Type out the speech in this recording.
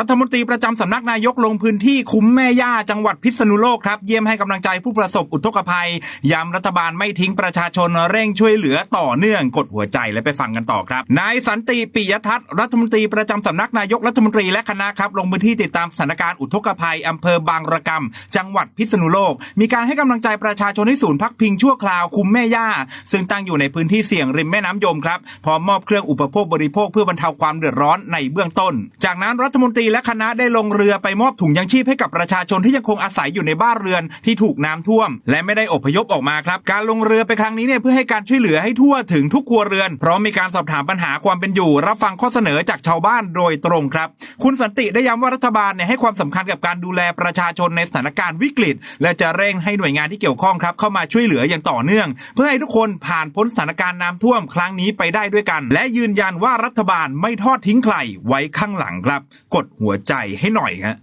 รัฐมนตรีประจำสำนักนายกลงพื้นที่คุ้มแม่ย่าจังหวัดพิษณุโลกครับ เยี่ยมให้กำลังใจผู้ประสบอุทกภัย ย้ำรัฐบาลไม่ทิ้งประชาชนเร่งช่วยเหลือต่อเนื่องกดหัวใจและไปฟังกันต่อครับ นายสันติปิยทัศน์รัฐมนตรีประจำสำนักนายกรัฐมนตรีและคณะครับลงพื้นที่ติดตามสถานการณ์อุทกภัยอำเภอบางระกำจังหวัดพิษณุโลก มีการให้กำลังใจประชาชนที่ศูนย์พักพิงชั่วคราวคุ้มแม่ย่า ซึ่งตั้งอยู่ในพื้นที่เสี่ยงริมแม่น้ำยมครับพร้อมมอบเครื่องอุปโภคบริโภคเพื่อบรรเทาความเดือดร้อนในเบื้องต้น จากนั้นรัฐมนตรีและคณะได้ลงเรือไปมอบถุงยังชีพให้กับประชาชนที่ยังคงอาศัยอยู่ในบ้านเรือนที่ถูกน้ำท่วม และไม่ได้อพยพออกมาครับ การลงเรือไปครั้งนี้เนี่ยเพื่อให้การช่วยเหลือให้ทั่วถึงทุกครัวเรือนพร้อมมีการสอบถามปัญหาความเป็นอยู่ รับฟังข้อเสนอจากชาวบ้านโดยตรงครับ คุณสันติได้ย้ำว่ารัฐบาลเนี่ยให้ความสำคัญกับการดูแลประชาชนในสถานการณ์วิกฤต และจะเร่งให้หน่วยงานที่เกี่ยวข้องครับเข้ามาช่วยเหลืออย่างต่อเนื่อง เพื่อให้ทุกคนผ่านพ้นสถานการณ์น้ำท่วมครั้งนี้ไปได้ด้วยกัน และยืนยันว่ารัฐบาลไม่ทอดทิ้งใครไว้ข้างหลังครับ กดหัวใจให้หน่อยฮะ